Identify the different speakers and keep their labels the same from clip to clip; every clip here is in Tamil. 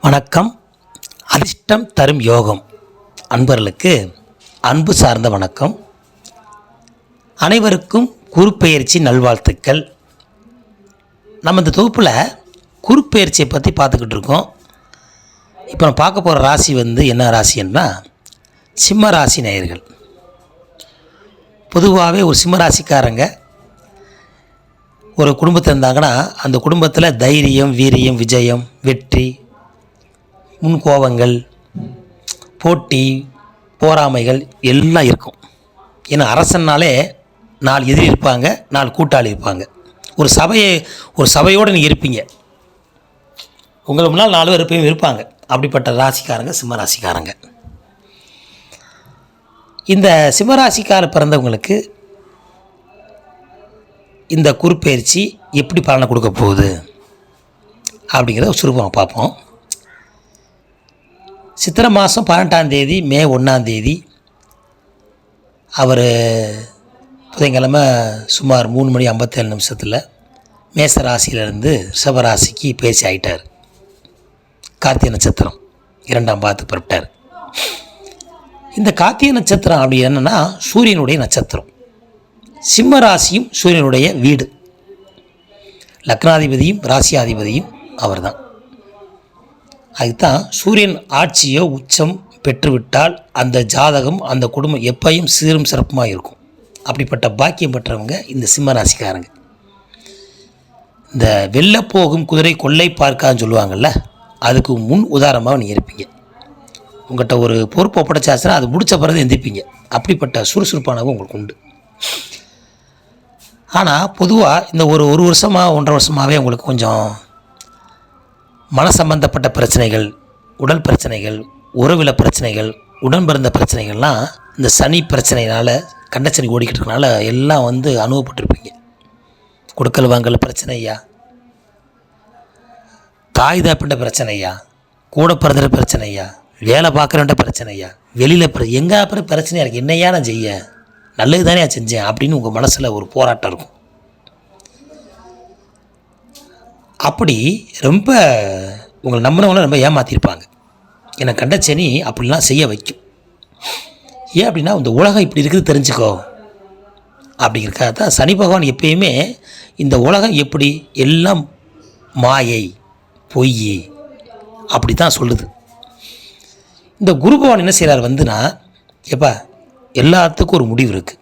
Speaker 1: வணக்கம். அதிர்ஷ்டம் தரும் யோகம். அன்பர்களுக்கு அன்பு சார்ந்த வணக்கம். அனைவருக்கும் குறுப்பெயர்ச்சி நல்வாழ்த்துக்கள். நம்ம இந்த தொகுப்பில் குறுப்பெயர்ச்சியை பற்றி பார்த்துக்கிட்டு இருக்கோம். இப்போ நம்ம பார்க்க போகிற ராசி வந்து என்ன ராசின்னா சிம்ம ராசி நேயர்கள். பொதுவாகவே ஒரு சிம்ம ராசிக்காரங்க ஒரு குடும்பத்தில் இருந்தாங்கன்னா அந்த குடும்பத்தில் தைரியம் வீரியம் விஜயம் வெற்றி முன்கோபங்கள் போட்டி போராமைகள் எல்லாம் இருக்கும். ஏன்னா அரசன்னாலே நாலு எதிரி இருப்பாங்க நாலு கூட்டாளி இருப்பாங்க. ஒரு சபையை ஒரு சபையோடு நீங்கள் இருப்பீங்க. உங்களை முன்னால் நாலு பேர் இருப்பையும் இருப்பாங்க. அப்படிப்பட்ட ராசிக்காரங்க சிம்மராசிக்காரங்க. இந்த சிம்மராசிக்கார பிறந்தவங்களுக்கு இந்த குறுப்பெயர்ச்சி எப்படி பலனை கொடுக்க போகுது அப்படிங்கிறத சுருப்பமாக பார்ப்போம். சித்திரை மாதம் பன்னெண்டாம் தேதி மே ஒன்றாம் தேதி அவர் புதன்கிழமை சுமார் மூணு மணி ஐம்பத்தேழு நிமிஷத்தில் மேச ராசியிலேருந்து ரிஷபராசிக்கு பேசி ஆயிட்டார். கார்த்திகை நட்சத்திரம் இரண்டாம் பாத்து புறப்பட்டார். இந்த கார்த்திகை நட்சத்திரம் அப்படி என்னென்னா சூரியனுடைய நட்சத்திரம். சிம்ம ராசியும் சூரியனுடைய வீடு. லக்னாதிபதியும் ராசியாதிபதியும் அவர்தான். அதுதான் சூரியன் ஆட்சியோ உச்சம் பெற்றுவிட்டால் அந்த ஜாதகம் அந்த குடும்பம் எப்பையும் சீரும் சிறப்புமாக இருக்கும். அப்படிப்பட்ட பாக்கியம் பெற்றவங்க இந்த சிம்ம ராசிக்காரங்க இந்த வெளில போகும் குதிரை கொள்ளை பார்க்கான்னு சொல்லுவாங்கள்ல அதுக்கு முன் உதாரணமாக நீங்கள் இருப்பீங்க. உங்கள்கிட்ட ஒரு பொறுப்பு ஒப்படைச்சாச்சுன்னா அது முடித்த பிறகு எந்திரிப்பீங்க. அப்படிப்பட்ட சுறுசுறுப்பானவும் உங்களுக்கு உண்டு. ஆனால் பொதுவாக இந்த ஒரு ஒரு வருஷமாக ஒன்றரை வருஷமாகவே உங்களுக்கு கொஞ்சம் மன சம்பந்தப்பட்ட பிரச்சனைகள் உடல் பிரச்சனைகள் உறவில் பிரச்சனைகள் உடன் பிறந்த பிரச்சனைகள்லாம் இந்த சனி பிரச்சனையினால் கண்டச்சனி ஓடிக்கிட்டு இருக்கனால எல்லாம் வந்து அனுபவப்பட்டிருப்பீங்க. கொடுக்கல் வாங்கல் பிரச்சனையா தாய் தாப்பிட்ட பிரச்சனையா கூட பிறந்த பிரச்சனையா வேலை பார்க்குறன்ற பிரச்சனையா வெளியில் எங்கே அப்புறம் பிரச்சனையா இருக்குது என்னையா நான் செய்ய? நல்லது தானே செஞ்சேன் அப்படின்னு உங்கள் மனசில் ஒரு போராட்டம் இருக்கும். அப்படி ரொம்ப உங்களை நம்பினவங்கள ரொம்ப ஏமாற்றிருப்பாங்க என்னை கண்ட சனி அப்படிலாம் செய்ய வைக்கும். ஏன் அப்படின்னா இந்த உலகம் இப்படி இருக்குது தெரிஞ்சுக்கோ. அப்படிங்கிறக்காக தான் சனி பகவான் எப்பயுமே இந்த உலகம் எப்படி? எல்லாம் மாயை பொய் அப்படி தான் சொல்லுது. இந்த குரு பகவான் என்ன செய்கிறார் வந்துன்னா எப்பா எல்லாத்துக்கும் ஒரு முடிவு இருக்குது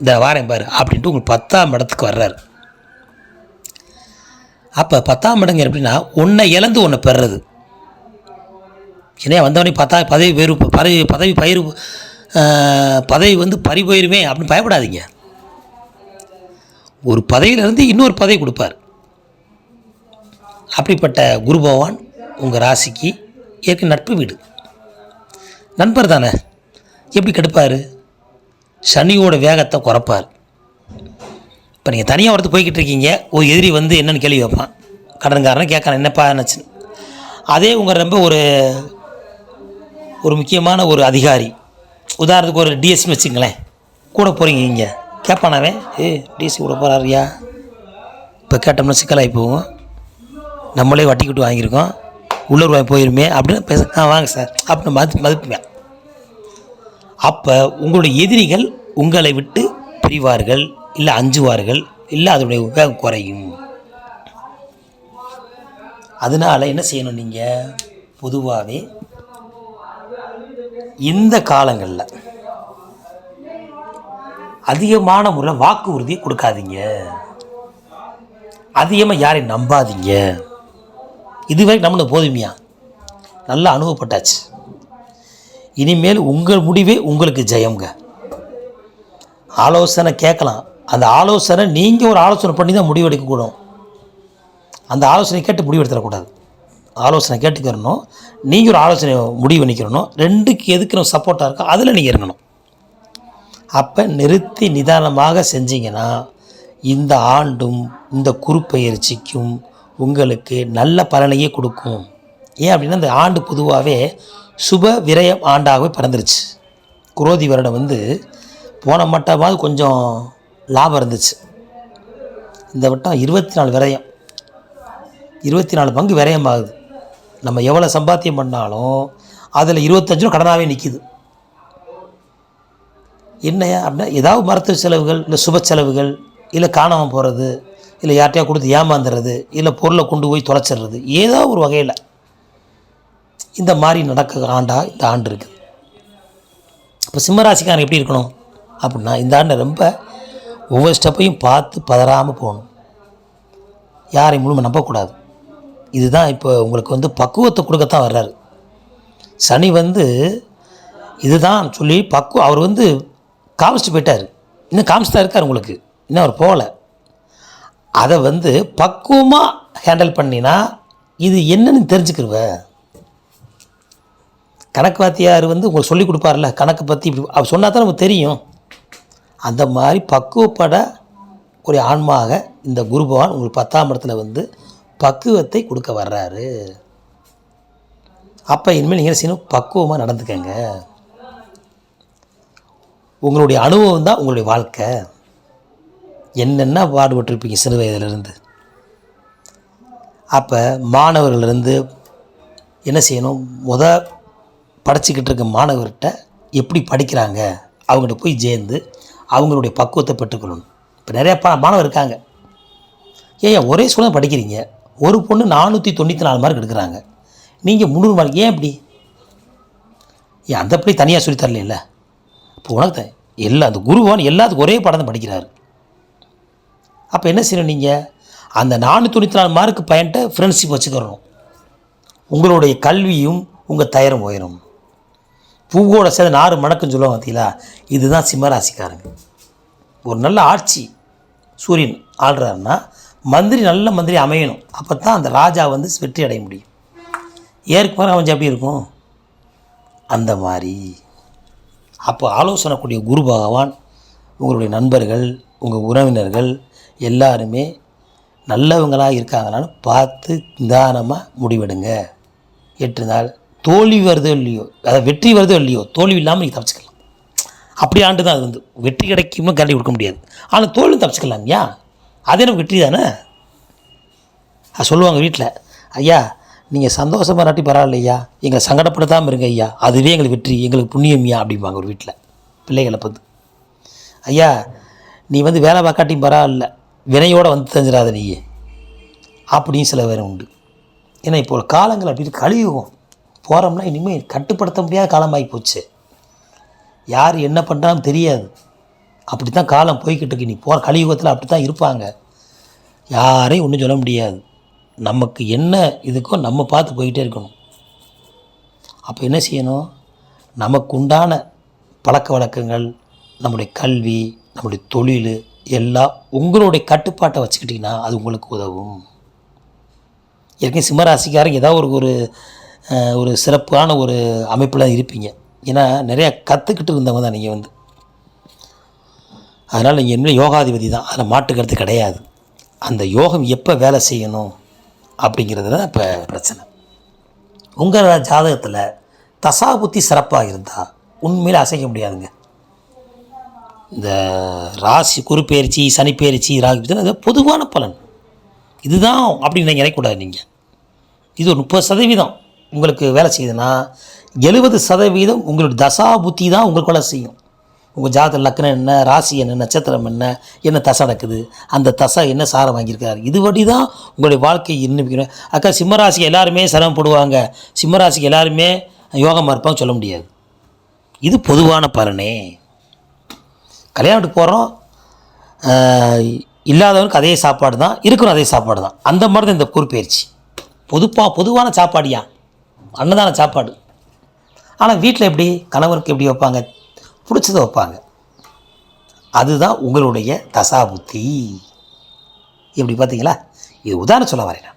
Speaker 1: இந்த வாரேன் பாரு அப்படின்ட்டு உங்களுக்கு பத்தாம் இடத்துக்கு வர்றாரு. அப்போ பத்தாம் இடங்க எப்படின்னா ஒன்றை இழந்து ஒன்றை பெறுறது. ஏன்னா வந்தவனே பத்தா பதவி வேறு பதவி பதவி பயிர் பதவி வந்து பறி போயிருமே அப்படின்னு பயப்படாதீங்க. ஒரு பதவியிலேருந்து இன்னொரு பதவி கொடுப்பார். அப்படிப்பட்ட குரு பகவான் உங்கள் ராசிக்கு ஏற்க நட்பு வீடு. நண்பர் தானே? எப்படி கெடுப்பார்? சனியோட வேகத்தை குறைப்பார். இப்போ நீங்கள் தனியாக ஒருத்தர் போய்கிட்டு இருக்கீங்க ஒரு எதிரி வந்து என்னென்னு கேள்வி வைப்பான் கடன்காரன் கேட்கறான் என்னப்பா என்னச்சுன்னு. அதே உங்கள் ரொம்ப ஒரு ஒரு முக்கியமான ஒரு அதிகாரி. உதாரணத்துக்கு ஒரு டிஎஸ்பி வச்சுங்களேன். கூட போகிறீங்க இங்கே. கேட்பானாவே ஏ டிஎஸ்சி கூட போகிறாரியா இப்போ கேட்டோம்னா சிக்கலாகி போகும். நம்மளே வட்டிக்கிட்டு வாங்கியிருக்கோம். உள்ளூர் வாங்கி போயிருமே அப்படின்னு பேச ஆ வாங்க சார். அப்படின்னு மதி மதிப்புவேன் அப்போ உங்களுடைய எதிரிகள் உங்களை விட்டு பிரிவார்கள் இல்லை அஞ்சுவார்கள் இல்லை அதனுடைய உபயோகம் குறையும். அதனால் என்ன செய்யணும் நீங்கள் பொதுவாகவே இந்த காலங்களில் அதிகமான முறையில் வாக்கு உறுதியை கொடுக்காதீங்க. அதிகமாக யாரையும் நம்பாதீங்க. இதுவரை நம்மளுக்கு போதுமையா? நல்லா அனுபவப்பட்டாச்சு. இனிமேல் உங்கள் முடிவே உங்களுக்கு ஜெயம்ங்க. ஆலோசனை கேட்கலாம். அந்த ஆலோசனை நீங்கள் ஒரு ஆலோசனை பண்ணி தான் முடிவெடுக்கக்கூடும் அந்த ஆலோசனை கேட்டு முடிவெடுத்துடக்கூடாது ஆலோசனை கேட்டுக்கிறணும். நீங்கள் ஒரு ஆலோசனை முடிவு பண்ணிக்கிறணும். ரெண்டுக்கு எதுக்கு நம்ம சப்போர்ட்டாக இருக்கோ அதில் நீங்கள் இருக்கணும் அப்போ நிறுத்தி நிதானமாக செஞ்சீங்கன்னா இந்த ஆண்டும் இந்த குறுப்பெயர்ச்சிக்கும் உங்களுக்கு நல்ல பலனையே கொடுக்கும். ஏன் அப்படின்னா இந்த ஆண்டு பொதுவாகவே சுப விரயம் ஆண்டாகவே பறந்துருச்சு. குரோதி வருடம் வந்து போன மட்டமாவது கொஞ்சம் லாபம் இருந்துச்சு. இந்த வட்டம் இருபத்தி நாலு விரயம். இருபத்தி நாலு பங்கு விரயமாகுது. நம்ம எவ்வளோ சம்பாத்தியம் பண்ணாலும் அதில் இருபத்தஞ்சு ரூபா கடனாகவே நிற்கிது என்னையா அப்படின்னா ஏதாவது மருத்துவ செலவுகள் இல்லை சுப செலவுகள் இல்லை காணாமல் போகிறது இல்லை யார்ட்டையா கொடுத்து ஏமாந்துறது இல்லை பொருளை கொண்டு போய் தொலைச்சிடுறது ஏதோ ஒரு வகையில் இந்த மாதிரி நடக்க ஆண்டா இந்த ஆண்டு இருக்குது. இப்போ சிம்மராசிக்காரன் எப்படி இருக்கணும்? அப்படின்னா இந்த ஆண்டை ரொம்ப ஒவ்வொரு ஸ்டெப்பையும் பார்த்து பதறாமல் போகணும். யாரையும் முழுமை நம்பக்கூடாது. இதுதான் இப்போ உங்களுக்கு வந்து பக்குவத்தை கொடுக்கத்தான் வர்றாரு. சனி வந்து இதுதான் சொல்லி பக்குவம் அவர் வந்து காமிச்சிட்டு போயிட்டார். இன்னும் காமிச்சு இருக்கார் உங்களுக்கு. இன்னும் அவர் போகலை. அதை வந்து பக்குவமாக ஹேண்டில் பண்ணினா இது என்னன்னு தெரிஞ்சுக்கிருவேன் கணக்கு வாத்தியார் வந்து உங்களுக்கு சொல்லி கொடுப்பார்ல கணக்கு பற்றி இப்படி அவர் சொன்னால் தான் நமக்கு தெரியும். அந்த மாதிரி பக்குவப்பட ஒரு ஆன்மாக இந்த குரு பகவான் உங்களுக்கு பத்தாம் இடத்துல வந்து பக்குவத்தை கொடுக்க வர்றாரு. அப்போ இனிமேல் நீங்கள் என்ன செய்யணும்? பக்குவமாக நடந்துக்கங்க. உங்களுடைய அனுபவம் தான் உங்களுடைய வாழ்க்கை. என்னென்ன பாடுபட்டிருப்பீங்க சிறு வயதிலிருந்து? அப்போ மாணவர்களிருந்து என்ன செய்யணும்? முத படிச்சுக்கிட்டு இருக்க மாணவர்கிட்ட எப்படி படிக்கிறாங்க? அவங்ககிட்ட போய் சேர்ந்து அவங்களுடைய பக்குவத்தை பெற்றுக்கொள்ளணும். இப்போ நிறையா பா மாணவர் இருக்காங்க. ஏன் ஒரே ஸ்கூலில் படிக்கிறீங்க? ஒரு பொண்ணு நானூற்றி தொண்ணூற்றி நாலு மார்க் எடுக்கிறாங்க. நீங்கள் முந்நூறு மார்க் ஏன் இப்படி? ஏன் அந்த அப்படி தனியாக சொல்லித் இப்போ உனக்கு எல்லா அந்த குருவான் எல்லாத்துக்கும் ஒரே பாடம் தான் படிக்கிறாரு. அப்போ என்ன செய்யணும் நீங்கள் அந்த நானூற்றி தொண்ணூற்றி நாலு மார்க்கு பையன்ட்ட ஃப்ரெண்ட்ஷிப் வச்சுக்கிறணும். உங்களுடைய கல்வியும் உங்கள் தயரும் உயரும். பூவோட சேர்ந்து நாறு மணக்குன்னு சொல்லுவாங்க பார்த்தீங்களா? இதுதான் சிம்மராசிக்காரங்க. ஒரு நல்ல ஆட்சி சூரியன் ஆள்றாருன்னா மந்திரி நல்ல மந்திரி அமையணும். அப்போ தான் அந்த ராஜா வந்து வெற்றி அடைய முடியும். ஏற்கனவே அமைஞ்சு எப்படி இருக்கும்? அந்த மாதிரி. அப்போ ஆலோசனைக்கூடிய குரு பகவான் உங்களுடைய நண்பர்கள் உங்கள் உறவினர்கள் எல்லாருமே நல்லவங்களாக இருக்காங்களான்னு பார்த்து நிதானமாக முடிவெடுங்க. எட்டு நாள் தோல்வி வருதோ இல்லையோ அதாவது வெற்றி வருதோ இல்லையோ தோல்வி இல்லாமல் நீங்கள் தப்பிச்சுக்கலாம். அப்படி ஆண்டு தான் அது வந்து. வெற்றி கிடைக்கும்னு கேரண்டி கொடுக்க முடியாது. ஆனால் தோல்வி தப்பிச்சுக்கலாம் ஐயா. அதே நமக்கு வெற்றி தானே? அது சொல்லுவாங்க வீட்டில் ஐயா நீங்கள் சந்தோஷமாக நாட்டி பரவாயில்லையா எங்களை சங்கடப்படுத்தாமல் இருங்க ஐயா. அதுவே எங்களுக்கு வெற்றி எங்களுக்கு புண்ணியம்யா அப்படிம்பாங்க ஒரு வீட்டில் பிள்ளைகளை பார்த்து. ஐயா நீ வந்து வேலை பார்க்காட்டியும் பரவாயில்ல. வினையோடு வந்து தெரிஞ்சிடாத நீ அப்படின்னு சில பேர் உண்டு. ஏன்னா இப்போ காலங்கள் அப்படி கழிவுவோம் போகிறோம்னா இனிமேல் கட்டுப்படுத்த முடியாத காலமாகி போச்சு யார் என்ன பண்ணுறான்னு தெரியாது. அப்படி தான் காலம் போய்கிட்டு இருக்கு. நீ போகிற கலியுகத்தில் அப்படி தான் இருப்பாங்க. யாரையும் ஒன்றும் சொல்ல முடியாது. நமக்கு என்ன இதுக்கோ நம்ம பார்த்து போய்கிட்டே இருக்கணும். அப்போ என்ன செய்யணும்? நமக்கு உண்டான பழக்க வழக்கங்கள் நம்முடைய கல்வி நம்முடைய தொழில் எல்லாம் உங்களுடைய கட்டுப்பாட்டை வச்சுக்கிட்டிங்கன்னா அது உங்களுக்கு உதவும். ஏற்கனவே சிம்மராசிக்காரங்க ஏதாவது ஒரு ஒரு ஒரு சிறப்பான ஒரு அமைப்பில் இருப்பீங்க. ஏன்னா நிறையா கற்றுக்கிட்டு இருந்தவங்க தான் நீங்கள் வந்து. அதனால் நீங்கள் என்ன யோகாதிபதி தான். அதில் மாட்டுக்கிறது கிடையாது. அந்த யோகம் எப்போ வேலை செய்யணும் அப்படிங்கிறது தான் இப்போ பிரச்சனை. உங்கள் ஜாதகத்தில் தசாபுத்தி சிறப்பாக இருந்தால் உண்மையில் அசைக்க முடியாதுங்க. இந்த ராசி குறுப்பெயர்ச்சி சனிப்பெயர்ச்சி ராகு அது பொதுவான பலன். இதுதான் அப்படின்னு நீங்கள் நினைக்கக்கூடாது நீங்கள் இது ஒரு முப்பது சதவீதம். உங்களுக்கு வேலை செய்யுதுன்னா எழுபது சதவீதம் உங்களுடைய தசா புத்தி தான் உங்களுக்கு வேலை செய்யும். உங்கள் ஜாதக லக்னம் என்ன ராசி என்ன நட்சத்திரம் என்ன என்ன தசை நடக்குது அந்த தசை என்ன சாரம் வாங்கியிருக்காரு? இதுபடி தான் உங்களுடைய வாழ்க்கை இன்னும் அக்கா சிம்மராசிக்கு எல்லாருமே சிரமப்படுவாங்க சிம்மராசிக்கு எல்லாருமே யோகமாக இருப்பாங்க சொல்ல முடியாது. இது பொதுவான பலனே. கல்யாணத்துக்கு போகிறோம் இல்லாதவனுக்கு அதே சாப்பாடு தான் இருக்கிறோம் அதே சாப்பாடு தான். அந்த மாதிரி தான் இந்த குறிப்பெயர்ச்சி பொதுப்பா பொதுவான சாப்பாடியா? அன்னதான சாப்பாடு. ஆனால் வீட்டில் எப்படி கணவருக்கு எப்படி வைப்பாங்க? பிடிச்சதை வைப்பாங்க. அதுதான் உங்களுடைய தசா புத்தி இப்படி பார்த்தீங்களா? இது உதாரணம் சொல்ல வரேன்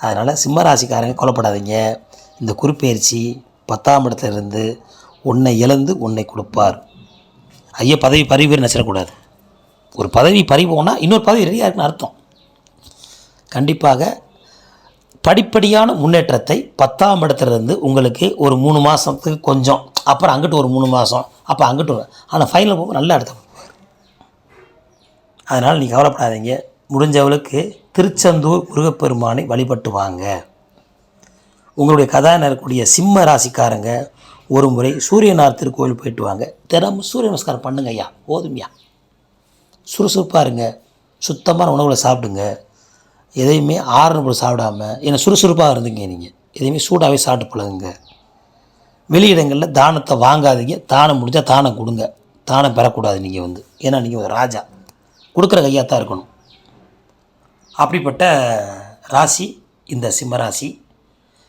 Speaker 1: அதனால் சிம்மராசிக்காரங்க கொல்லப்படாதீங்க இந்த குறிப்பெயர்ச்சி பத்தாம் இடத்துல இருந்து உன்னை இழந்து உன்னை கொடுப்பார். ஐயா பதவி பறிவு நச்சிடக்கூடாது ஒரு பதவி பறிவோன்னா போனால் இன்னொரு பதவி ரெடியாக இருக்குன்னு அர்த்தம். கண்டிப்பாக படிப்படியான முன்னேற்றத்தை பத்தாம் இடத்துலேருந்து உங்களுக்கு ஒரு மூணு மாதத்துக்கு கொஞ்சம் அப்புறம் அங்கிட்டு ஒரு மூணு மாதம் அப்போ அங்கிட்டு ஒரு ஆனால் ஃபைனல் போகும்போது நல்ல இடத்த அதனால் நீங்கள் கவலைப்படாதீங்க. முடிஞ்சவளுக்கு திருச்செந்தூர் முருகப்பெருமானை வழிபட்டு வாங்க. உங்களுடைய கதாநாயகன் இருக்கக்கூடிய சிம்ம ராசிக்காரங்க ஒரு முறை சூரியனார் திருக்கோயில் போயிட்டு வாங்க. தினமும் சூரிய நமஸ்காரம் பண்ணுங்க ஐயா போதும்யா சுறுசுறுப்பாக இருங்க. சுத்தமான உணவுகளை சாப்பிடுங்க. எதையுமே ஆறுன போல் சாப்பிடாம ஏன்னா சுறுசுறுப்பாக இருந்தீங்க நீங்கள் எதையுமே சூடாகவே சாப்பிட்டு பழகுங்க. வெளியிடங்களில் தானத்தை வாங்காதீங்க. தானம் முடிஞ்சால் தானம் கொடுங்க. தானம் பெறக்கூடாது நீங்கள் வந்து. ஏன்னா நீங்கள் ஒரு ராஜா. கொடுக்குற கையாக தான் இருக்கணும். அப்படிப்பட்ட ராசி இந்த சிம்மராசி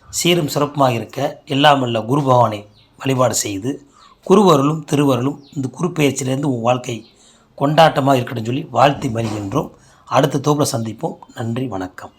Speaker 1: சீரும் சிறப்புமாக இருக்க எல்லாமல்ல குரு பகவானை வழிபாடு செய்து குருவருளும் திருவருளும் இந்த குரு பெயர்ச்சியிலேருந்து உன் வாழ்க்கை கொண்டாட்டமாக இருக்கட்டும் சொல்லி வாழ்த்தி மறிகின்றோம் அடுத்த தோப்பில் சந்திப்போம். நன்றி வணக்கம்.